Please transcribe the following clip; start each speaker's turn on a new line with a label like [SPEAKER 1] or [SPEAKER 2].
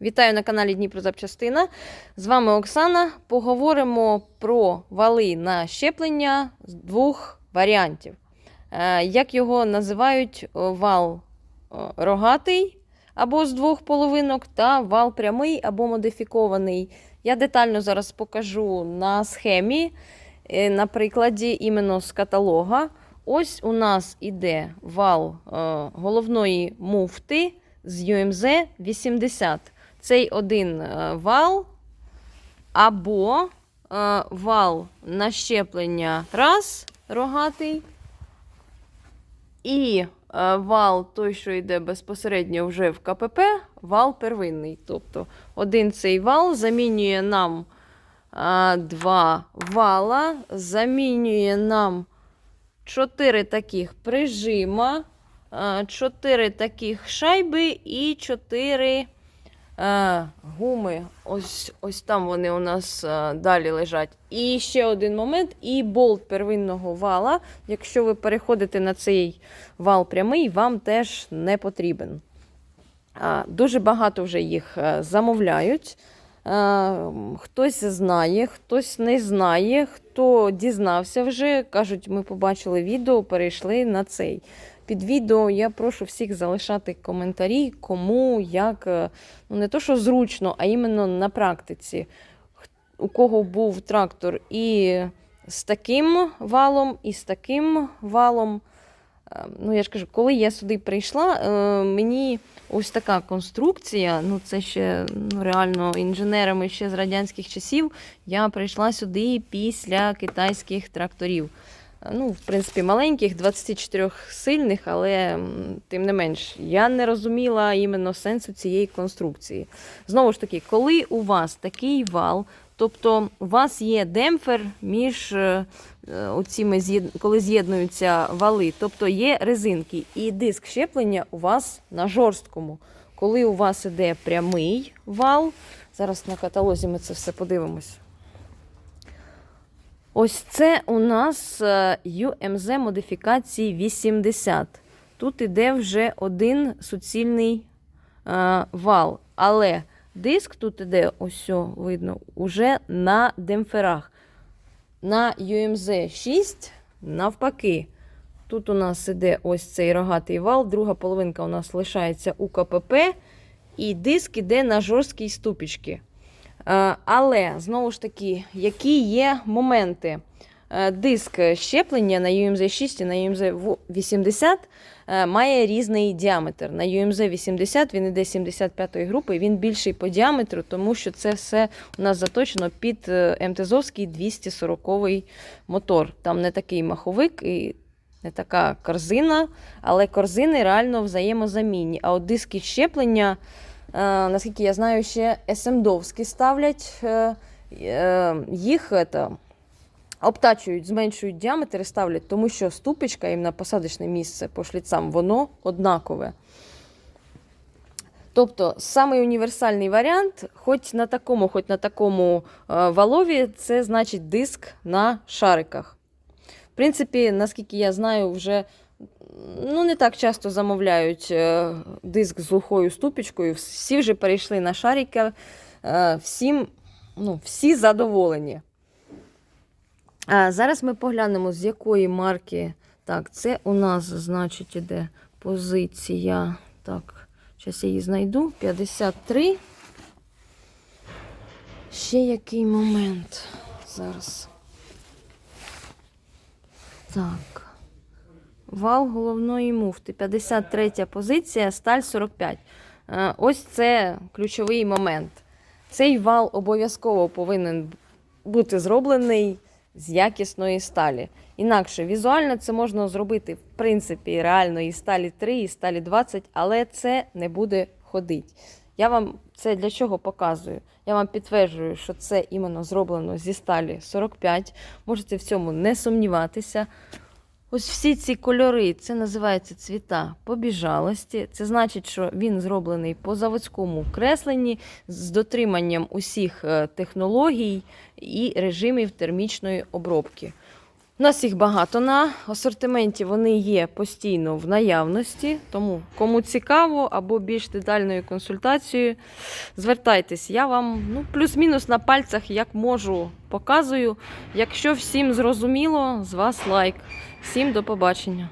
[SPEAKER 1] Вітаю на каналі Дніпрозапчастина. З вами Оксана. Поговоримо про вали на щеплення з двох варіантів. Е, Як його називають вал рогатий або з двох половинок, та вал прямий або модифікований. Я детально зараз покажу на схемі, е, на прикладі іменно з каталога. Ось у нас іде вал е, головної муфти з UMZ 80 цей один е, вал або е, вал на щеплення раз рогатий, і е, вал той, що йде безпосередньо вже в КПП, вал первинний. Тобто один цей вал замінює нам два вала, замінює нам чотири таких прижима, чотири таких шайби і чотири. Е, гуми, ось, ось там вони у нас е, далі лежать. І ще один момент, і болт первинного вала. Якщо ви переходите на цей вал прямий, вам теж не потрібен. Е, дуже багато вже їх е, замовляють. Е, Хтось знає, хтось не знає, хто дізнався вже. Кажуть, ми побачили відео, перейшли на цей. Під відео я прошу всіх залишати коментарі, кому як, е, ну не то, що зручно, а іменно на практиці. У кого був трактор і з таким валом, і з таким валом. Е, Ну, я ж кажу, коли я сюди прийшла, е, мені ось така конструкція, ну це ще ну, реально інженерами ще з радянських часів. Я прийшла сюди після китайських тракторів. Ну, в принципі, маленьких, 24 сильних, але тим не менш, я не розуміла іменно сенсу цієї конструкції. Знову ж таки, коли у вас такий вал, тобто у вас є демпфер між е, е, оціми, коли з'єднуються вали, тобто є резинки, і диск щеплення у вас на жорсткому. Коли у вас іде прямий вал, зараз на каталозі ми це все подивимось. Ось це у нас е, UMZ модифікації 80. Тут іде вже один суцільний е, вал. Але диск тут іде, ось видно, уже на демпферах. На UMZ 6 навпаки. Тут у нас іде ось цей рогатий вал, друга половинка у нас лишається у КПП, і диск іде на жорсткій ступічці. Е, Але знову ж таки, які є моменти? Е, Диск щеплення на UMZ 6 і на UMZ 80 е, має різний діаметр. На UMZ 80 він іде 75-ї групи, він більший по діаметру, тому що це все у нас заточено під МТЗовський 240-й мотор. Там не такий маховик і не така корзина, але корзини реально взаємозамінні. А от диски щеплення. Е, наскільки я знаю, ще СМДовські ставлять, е, е, їх это, обтачують, зменшують діаметр і ставлять, тому що ступичка їм на посадочне місце по шліцам, воно однакове. Тобто самий універсальний варіант, хоч на такому, хоч на такому валові, це значить диск на шариках. В принципі, наскільки я знаю, вже ну, не так часто замовляють е, диск з глухою ступічкою. Всі вже перейшли на шарики, е, всім, ну, всі задоволені. А зараз ми поглянемо, з якої марки. Так, це у нас, значить, іде позиція. Так, зараз я її знайду. 53. Ще який момент. Зараз. Так. Вал головної муфти. 53 позиція, сталь 45. Е, Ось це ключовий момент. Цей вал обов'язково повинен бути зроблений з якісної сталі. Інакше візуально це можна зробити, в принципі, реально і сталі 3, і сталі 20, але це не буде ходити. Я вам це для чого показую? Я вам підтверджую, що це іменно зроблено зі сталі 45. Можете в цьому не сумніватися. Ось всі ці кольори, це називається цвіта побіжалості. Це значить, що він зроблений по заводському кресленні з дотриманням усіх е, технологій і режимів термічної обробки. У нас їх багато на асортименті, вони є постійно в наявності. Тому кому цікаво або більш детальною консультацією, звертайтесь. Я вам ну, плюс-мінус на пальцях як можу показую. Якщо всім зрозуміло, з вас лайк. Всім до побачення.